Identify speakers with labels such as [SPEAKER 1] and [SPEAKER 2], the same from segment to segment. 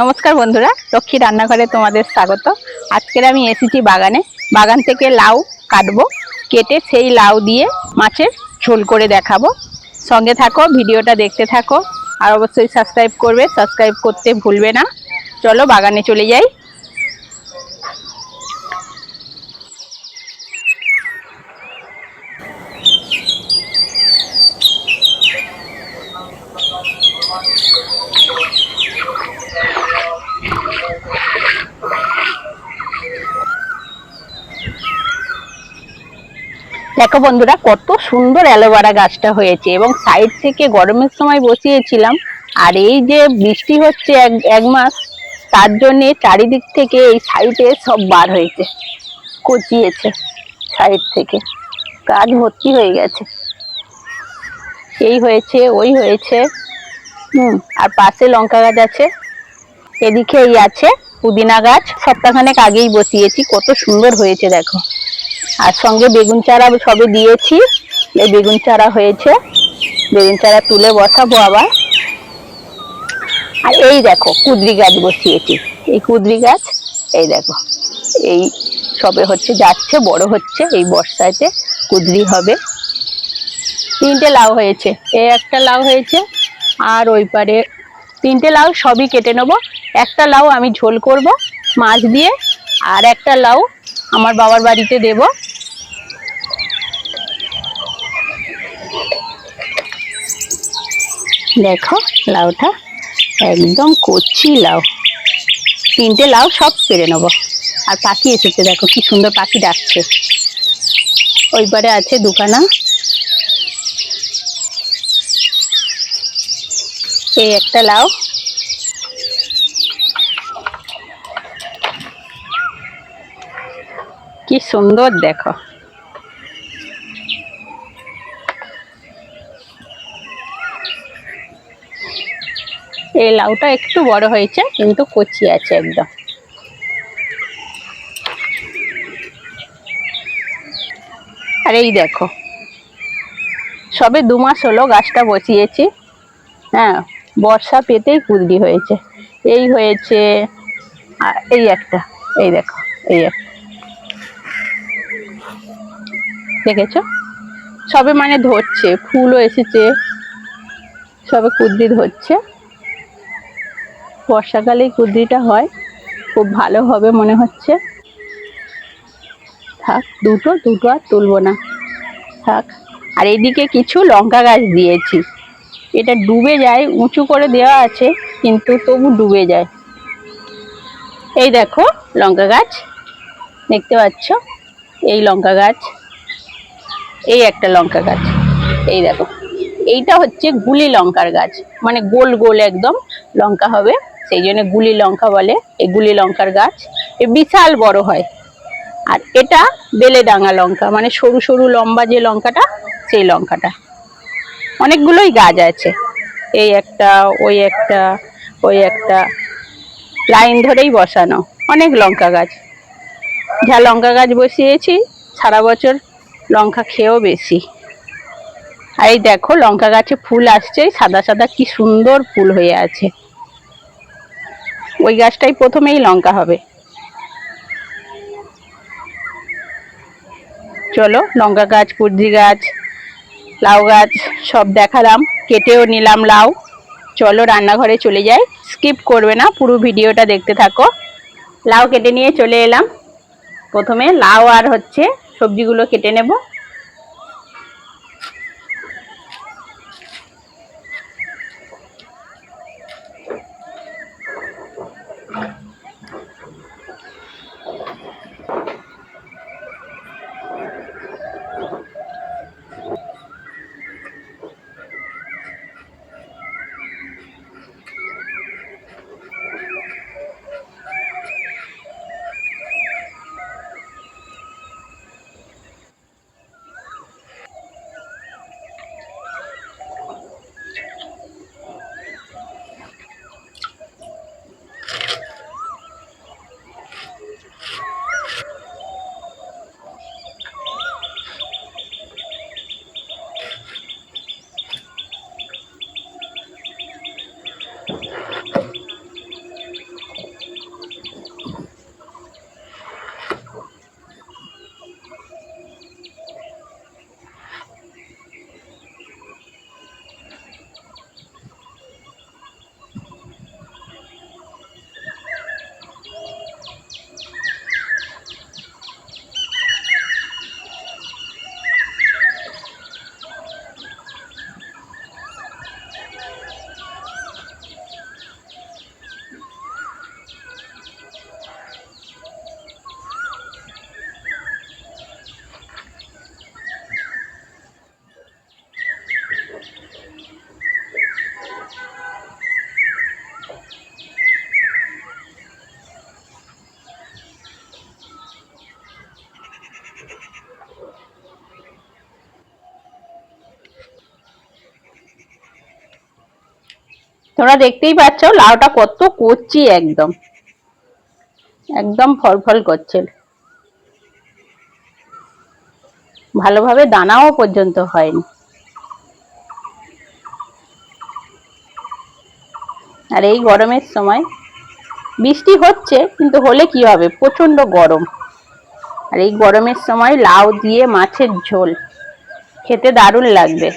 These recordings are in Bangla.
[SPEAKER 1] নমস্কার বন্ধুরা, লক্ষ্মী রান্নাঘরে তোমাদের স্বাগত। আজকের আমি এসেছি বাগানে। বাগান থেকে লাউ কাটবো, কেটে সেই লাউ দিয়ে মাছের ঝোল করে দেখাবো। সঙ্গে থাকো, ভিডিওটা দেখতে থাকো, আর অবশ্যই সাবস্ক্রাইব করবে, সাবস্ক্রাইব করতে ভুলবে না। চলো বাগানে চলে যাই। দেখো বন্ধুরা, কত সুন্দর অ্যালোভেরা গাছটা হয়েছে এবং সাইড থেকে গরমের সময় বসিয়েছিলাম। আর এই যে বৃষ্টি হচ্ছে এক এক মাস, তার জন্যে চারিদিক থেকে এই সাইডে সব বার হয়েছে, কচিয়েছে সাইড থেকে। গাছ ভর্তি হয়ে গেছে। এই হয়েছে, ওই হয়েছে। হুম, আর পাশে লঙ্কা গাছ আছে। এদিকে এই আছে পুদিনা গাছ। সপ্তাহখানেক আগেই বসিয়েছি, কত সুন্দর হয়েছে, দেখো। আর সঙ্গে বেগুন চারা সবে দিয়েছি। এই বেগুন চারা হয়েছে। বেগুন চারা তুলে বসাবো আবার। আর এই দেখো, কুদরি গাছ বসিয়েছি। এই কুদরি গাছ, এই দেখো, এই সবে হচ্ছে, যাচ্ছে, বড় হচ্ছে, এই বর্ষাতে কুদরি হবে। তিনটে লাউ হয়েছে। এ একটা লাউ হয়েছে, আর ওই পারে তিনটে লাউ সবই কেটে নেব। একটা লাউ আমি ঝোল করব মাছ দিয়ে, আর একটা লাউ আমার বাবার বাড়িতে দেব। দেখো লাউটা, একদম কচি লাউ। তিনটে লাউ সব পেরে নেব। আর পাখি এসেছে, দেখো কি সুন্দর পাখি ডাকছে। ওই পারে আছে দোকানা এই একটা লাউ কি সুন্দর দেখো। এই লাউটা একটু বড় হয়েছে, কিন্তু কচি আছে একদম। আর এই দেখো, সবে দু মাস হলো গাছটা বসিয়েছি হ্যাঁ। বর্ষা পেতেই কুলদি হয়েছে। এই হয়েছে এই একটা, এই দেখো, এই একটা। দেখেছ? সবে মানে ধরছে, ফুলও এসেছে, সবে কুদ্রি ধরছে। বর্ষাকালেই কুদ্রিটা হয়, খুব ভালো হবে মনে হচ্ছে। থাক, দুটো দুটো আর তুলবো না। থাক, আর এদিকে কিছু লঙ্কা গাছ দিয়েছি। এটা ডুবে যায়, উঁচু করে দেওয়া আছে, কিন্তু তবু ডুবে যায়। এই দেখো লঙ্কা গাছ, দেখতে পাচ্ছ? এই লঙ্কা গাছ, এই একটা লঙ্কা গাছ, এই দেখো। এইটা হচ্ছে গুলি লঙ্কার গাছ মানে গোল গোল একদম লঙ্কা হবে, সেই জন্য গুলি লঙ্কা বলে, এই গুলি লঙ্কার গাছ। এ বিশাল বড় হয়। আর এটা বেলে ডাঙা লঙ্কা মানে সরু সরু লম্বা যে লঙ্কাটা, সেই লঙ্কাটা। অনেকগুলোই গাছ আছে। এই একটা, ওই একটা ওই একটা। লাইন ধরেই বসানো। অনেক লঙ্কা গাছ। যা লঙ্কা গাছ বসিয়েছি, সারা বছর লঙ্কা খেয়েও বেশি। আর এই দেখো, লঙ্কা গাছে ফুল আসছে, সাদা সাদা কি সুন্দর ফুল হয়ে আছে। ওই গাছটাই প্রথমেই লঙ্কা হবে। চলো, লঙ্কা গাছ কুর্জি গাছ লাউ গাছ সব দেখালাম, কেটেও নিলাম লাউ। চলো রান্নাঘরে চলে যাই স্কিপ করবে না, পুরো ভিডিওটা দেখতে থাকো। লাউ কেটে নিয়ে চলে এলাম। প্রথমে লাউ আর হচ্ছে সবজিগুলো কেটে নেব। তোমরা দেখতেই পাচ্ছ, লাউটা কত কচি একদম। একদম ফল ফল করছে। ভালোভাবে দানাও পর্যন্ত হয়নি। আর এই গরমের সময় বৃষ্টি হচ্ছে, কিন্তু হলে কি হবে? প্রচণ্ড গরম। আর এই গরমের সময় লাউ দিয়ে মাছের ঝোল, খেতে দারুণ লাগবে।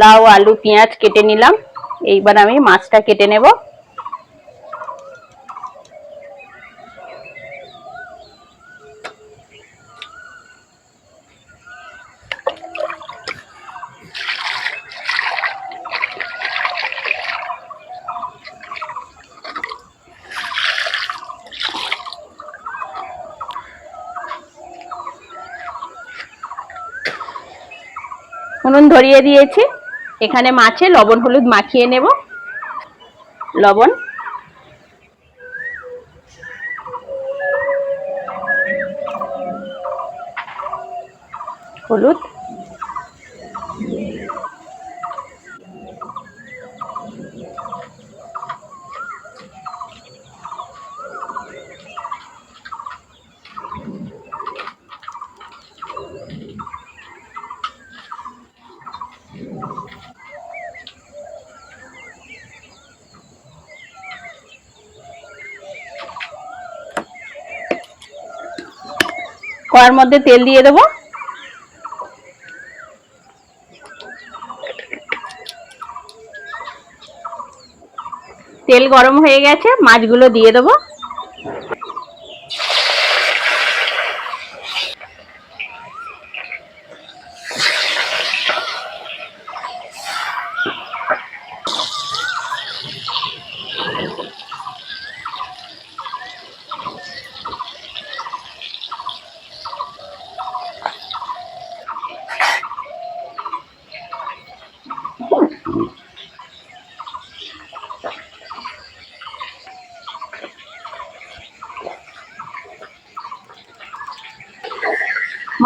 [SPEAKER 1] লাউ আলু পেঁয়াজ কেটে নিলাম। এইবার আমি মাছটা কেটে নেব। ধরিয়ে দিয়েছি। এখানে মাছে লবণ হলুদ মাখিয়ে নেব। লবণ। হলুদ। কড়ার মধ্যে তেল দিয়ে দেবো। তেল গরম হয়ে গেছে মাছগুলো দিয়ে দেবো।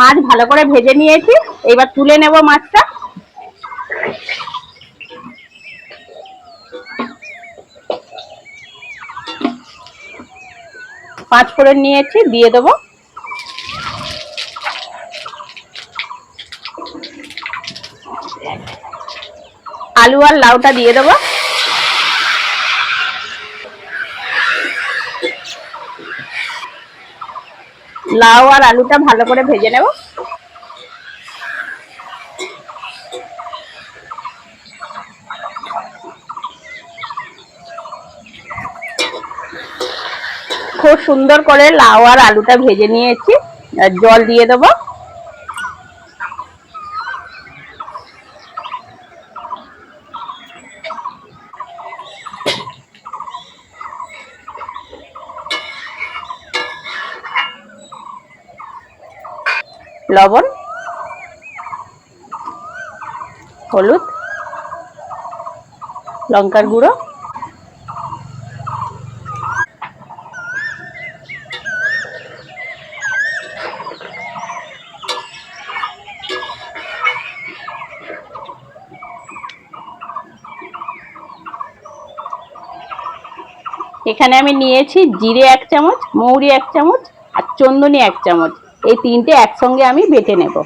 [SPEAKER 1] মাছ ভালো করে ভেজে নিয়েছি। এবার তুলে নেব মাছটা। পাঁচ ফোড়ন নিয়েছি, দিয়ে দেবো। আলু আর লাউটা দিয়ে দেবো। লাউ আর আলুটা ভালো করে ভেজে নেব। খুব সুন্দর করে লাউ আর আলুটা ভেজে নিয়েছি। জল দিয়ে দেবো লবণ হলুদ, লঙ্কার গুঁড়ো, এখানে আমি নিয়েছি জিরে এক চামচ, মৌরি এক চামচ আর চন্দনী এক চামচ। এই তিনটে একসঙ্গে আমি বেটে নেব।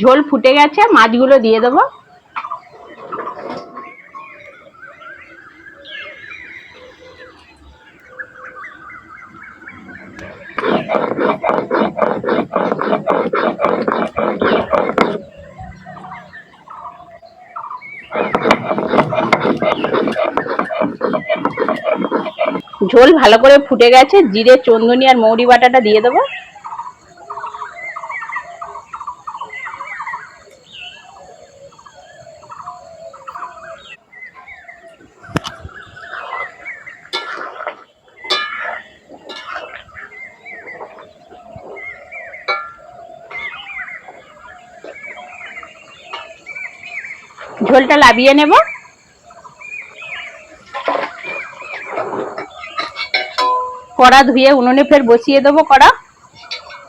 [SPEAKER 1] ঝোল ফুটে গেছে মাছগুলো দিয়ে দেবো। ঝোল ভালো করে ফুটে গেছে, জিরে, চন্দনি আর মৌরি বাটাটা দিয়ে দেবো। ঝোলটা লাভিয়ে নেব। কড়া ধুয়ে উনুনে ফের বসিয়ে দেবো কড়া।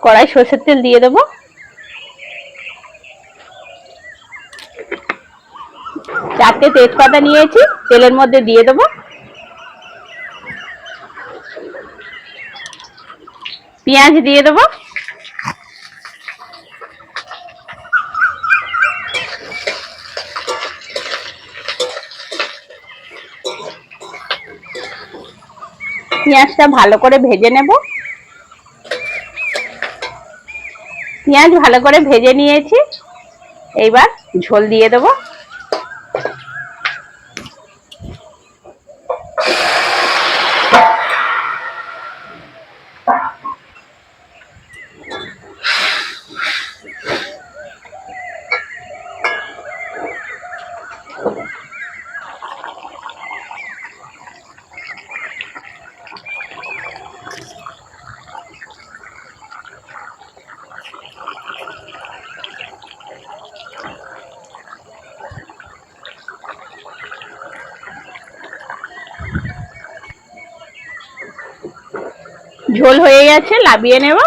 [SPEAKER 1] কড়াই সর্ষের তেল দিয়ে দেবো। চারটে তেজপাতা নিয়েছি, তেলের মধ্যে দিয়ে দেবো। পেঁয়াজ দিয়ে দেবো। পেঁয়াজটা ভালো করে ভেজে নেব। পেঁয়াজ ভালো করে ভেজে নিয়েছি। এইবার ঝোল দিয়ে দেব। ঝোল হয়ে গেছে, লাবিয়ে নেব।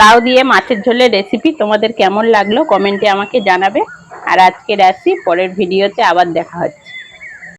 [SPEAKER 1] লাউ দিয়ে মাছের ঝোলের রেসিপি তোমাদের কেমন লাগল কমেন্টে আমাকে জানাবে। আর আজকের আসি পরের ভিডিওতে আবার দেখা হচ্ছে।